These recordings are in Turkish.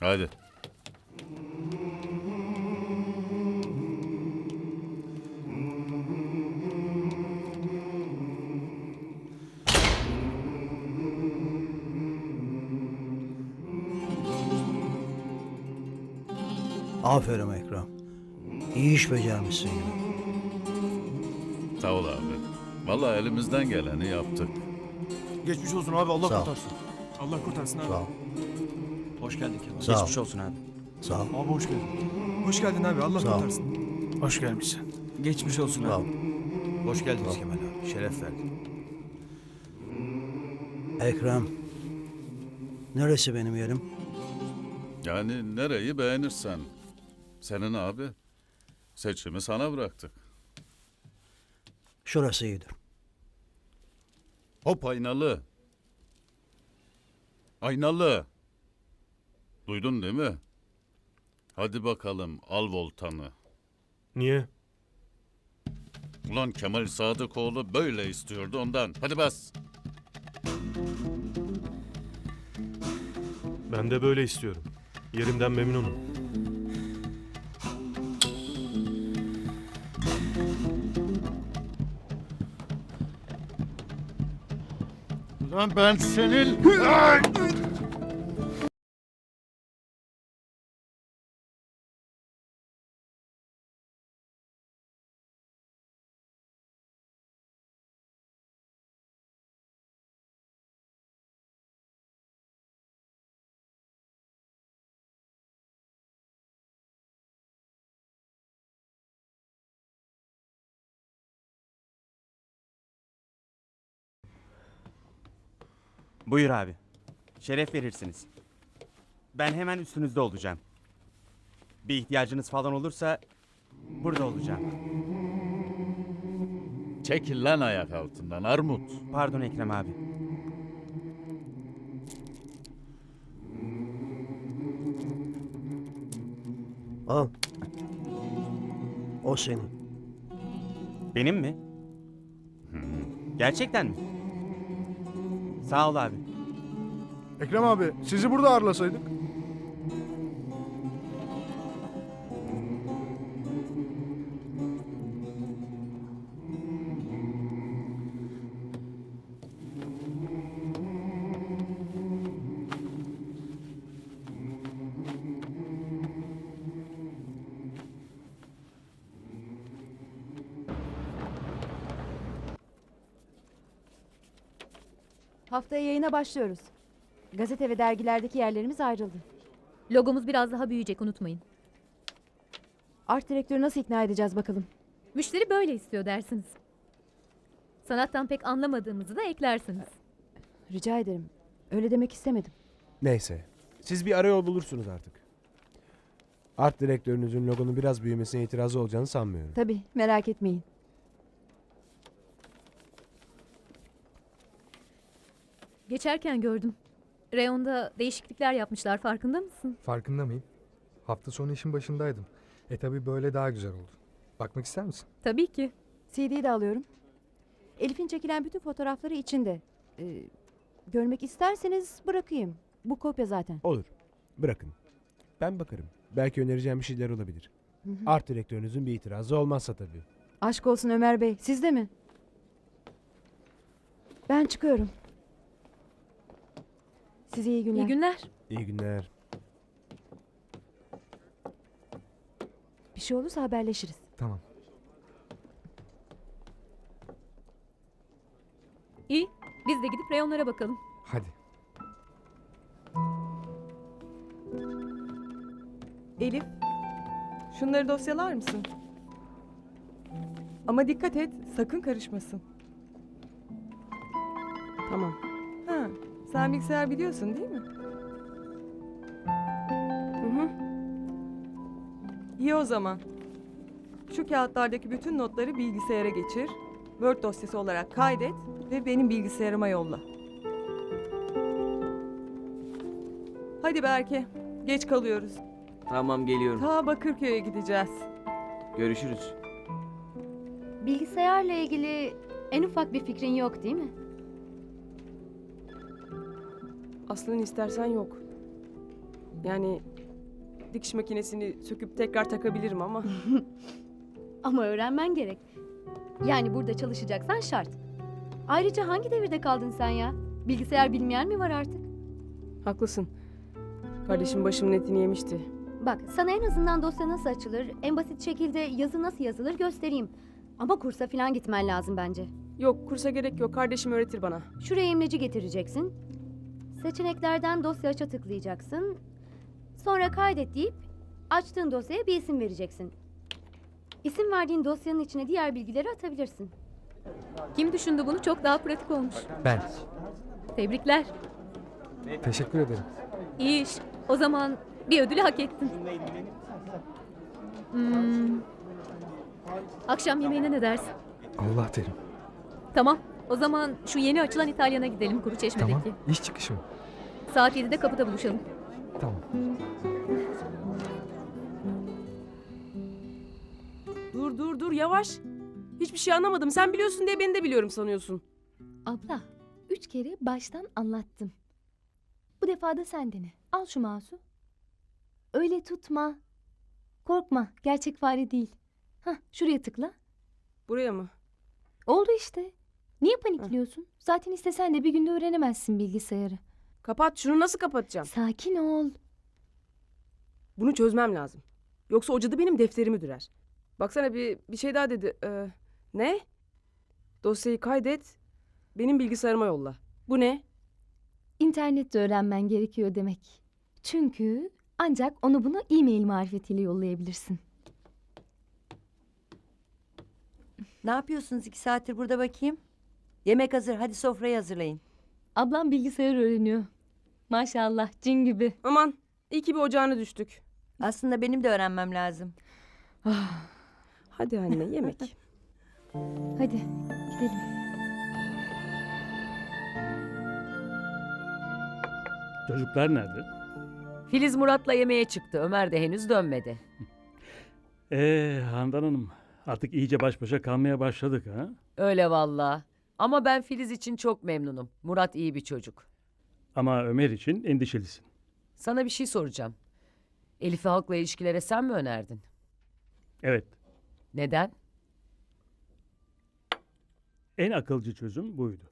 Hadi. Aferin Ekrem. İyi iş becermişsin yine. Sağ ol abi. Vallahi elimizden geleni yaptık. Geçmiş olsun abi Allah Sağ ol. kurtarsın. Allah kurtarsın abi. Sağ ol. Hoş geldin Kemal. Sağ ol. Geçmiş olsun abi. Sağ ol. Abi hoş geldin. Hoş geldin abi Allah Sağ ol. kurtarsın. Hoş gelmişsin. Geçmiş olsun Sağ ol. abi. Hoş geldiniz Kemal abi. Şeref verdin. Ekrem. Neresi benim yerim? Yani nereyi beğenirsen. Senin abi. Seçimi sana bıraktık. Şurası iyidir. Hop aynalı. Aynalı. Duydun değil mi? Hadi bakalım al voltanı. Niye? Ulan Kemal Sadıkoğlu böyle istiyordu ondan. Hadi bas. Ben de böyle istiyorum. Yerimden memnunum. Lan ben senin... Buyur abi. Şeref verirsiniz. Ben hemen üstünüzde olacağım. Bir ihtiyacınız falan olursa burada olacağım. Çekil lan ayak altından Armut. Pardon Ekrem abi. Al. O senin. Benim mi? Gerçekten mi? Sağ ol abi. Ekrem abi sizi burada ağırlasaydık. Haftaya yayına başlıyoruz. Gazete ve dergilerdeki yerlerimiz ayrıldı. Logomuz biraz daha büyüyecek unutmayın. Art direktörü nasıl ikna edeceğiz bakalım. Müşteri böyle istiyor dersiniz. Sanattan pek anlamadığımızı da eklersiniz. Rica ederim. Öyle demek istemedim. Neyse. Siz bir arayol bulursunuz artık. Art direktörünüzün logonun biraz büyümesine itirazı olacağını sanmıyorum. Tabii merak etmeyin. Geçerken gördüm. Reyonda değişiklikler yapmışlar farkında mısın? Farkında mıyım? Hafta sonu işin başındaydım. E tabi böyle daha güzel oldu. Bakmak ister misin? Tabii ki. CD'yi de alıyorum. Elif'in çekilen bütün fotoğrafları içinde. Ee, görmek isterseniz bırakayım. Bu kopya zaten. Olur. Bırakın. Ben bakarım. Belki önereceğim bir şeyler olabilir. Art direktörünüzün bir itirazı olmazsa tabii. Aşk olsun Ömer Bey. Siz de mi? Ben çıkıyorum. Size iyi günler. İyi günler. İyi günler. Bir şey olursa haberleşiriz. Tamam. İyi. Biz de gidip reyonlara bakalım. Hadi. Elif, şunları dosyalar mısın? Ama dikkat et, sakın karışmasın. Tamam. Sen bilgisayar biliyorsun değil mi? Hı hı. İyi o zaman. Şu kağıtlardaki bütün notları bilgisayara geçir. Word dosyası olarak kaydet ve benim bilgisayarıma yolla. Hadi Berke, geç kalıyoruz. Tamam geliyorum. Ta Bakırköy'e gideceğiz. Görüşürüz. Bilgisayarla ilgili en ufak bir fikrin yok değil mi? Aslında istersen yok. Yani dikiş makinesini söküp tekrar takabilirim ama Ama öğrenmen gerek. Yani burada çalışacaksan şart. Ayrıca hangi devirde kaldın sen ya? Bilgisayar bilmeyen mi var artık? haklısın. Kardeşim başımın etini yemişti. Bak sana en azından dosya nasıl açılır, en basit şekilde yazı nasıl yazılır göstereyim. Ama kursa falan gitmen lazım bence. Yok kursa gerek yok. Kardeşim öğretir bana. Şuraya imleci getireceksin. Seçeneklerden dosya aça tıklayacaksın. Sonra kaydet deyip açtığın dosyaya bir isim vereceksin. İsim verdiğin dosyanın içine diğer bilgileri atabilirsin. Kim düşündü bunu? Çok daha pratik olmuş. Ben. Tebrikler. Teşekkür ederim. İyi iş. O zaman bir ödülü hak ettin. Hmm. Akşam yemeğine ne dersin? Allah derim. Tamam. O zaman şu yeni açılan İtalyan'a gidelim Kuru Çeşme'deki. Tamam. İş çıkışı mı? Saat 7'de kapıda buluşalım. Tamam. Dur dur dur yavaş. Hiçbir şey anlamadım. Sen biliyorsun diye ben de biliyorum sanıyorsun. Abla, üç kere baştan anlattım. Bu defa da sen dene. Al şu mouse'u. Öyle tutma. Korkma, gerçek fare değil. Hah, şuraya tıkla. Buraya mı? Oldu işte. Niye panikliyorsun? Zaten istesen de bir günde öğrenemezsin bilgisayarı. Kapat şunu nasıl kapatacağım? Sakin ol. Bunu çözmem lazım. Yoksa o cadı benim defterimi dürer. Baksana bir, bir şey daha dedi. Ee, ne? Dosyayı kaydet. Benim bilgisayarıma yolla. Bu ne? İnternette öğrenmen gerekiyor demek. Çünkü ancak onu bunu e-mail marifetiyle yollayabilirsin. Ne yapıyorsunuz iki saattir burada bakayım? Yemek hazır hadi sofrayı hazırlayın. Ablam bilgisayar öğreniyor. Maşallah cin gibi. Aman iyi ki bir ocağına düştük. Aslında benim de öğrenmem lazım. Hadi anne yemek. Hadi gidelim. Çocuklar nerede? Filiz Murat'la yemeğe çıktı. Ömer de henüz dönmedi. Ee Handan Hanım artık iyice baş başa kalmaya başladık ha? Öyle valla. Ama ben Filiz için çok memnunum. Murat iyi bir çocuk. Ama Ömer için endişelisin. Sana bir şey soracağım. Elif'i halkla ilişkilere sen mi önerdin? Evet Neden? en akılcı çözüm buydu.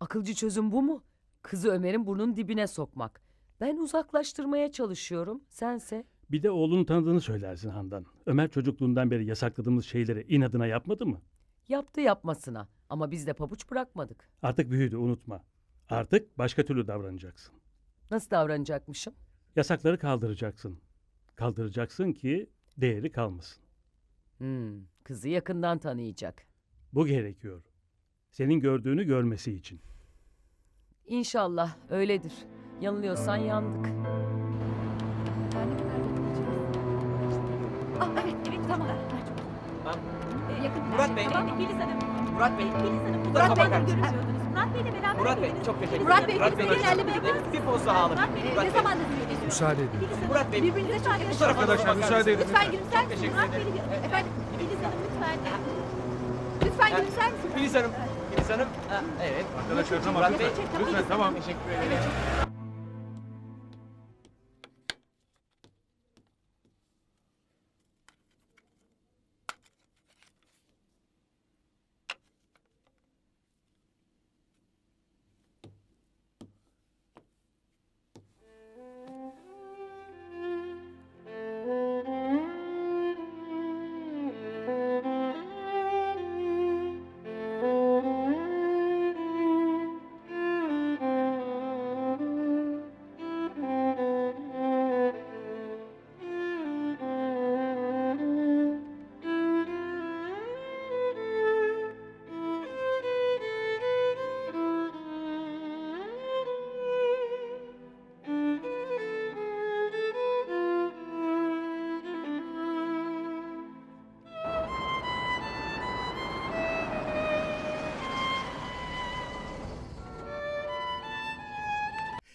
Akılcı çözüm bu mu? Kızı Ömer'in burnunun dibine sokmak. Ben uzaklaştırmaya çalışıyorum. Sense Bir de oğlunu tanıdığını söylersin Handan. Ömer çocukluğundan beri yasakladığımız şeyleri inadına yapmadı mı? Yaptı yapmasına. Ama biz de pabuç bırakmadık. Artık büyüdü unutma. Artık başka türlü davranacaksın. Nasıl davranacakmışım? Yasakları kaldıracaksın. Kaldıracaksın ki değeri kalmasın. Hmm, kızı yakından tanıyacak. Bu gerekiyor. Senin gördüğünü görmesi için. İnşallah öyledir. Yanılıyorsan yandık. Ah evet, evet tamam. Yakın Murat Bey. Filiz Hanım. Murat Bey. Filiz Hanım. Mısınız? görüşüyordunuz. Murat Bey'le beraber Murat Bey çok teşekkür Murat ederim. Bey, Filiz Bey'i ilerlemeye Bir poz daha alın. Murat Bey, Murat ne Bey. zamandır söylüyorsunuz? Müsaade edin. Murat Bey, birbirinize çok Bu tarafa Arkadaşlar, müsaade mısınız? Lütfen gülümser misiniz? teşekkür Murat ederim. Bey'i efendim Filiz Hanım lütfen. Lütfen gülümser misiniz? Filiz Hanım. Filiz Hanım. Ha, evet. Arkadaşlar tamam. Murat Bey. Lütfen tamam. Teşekkür ederim.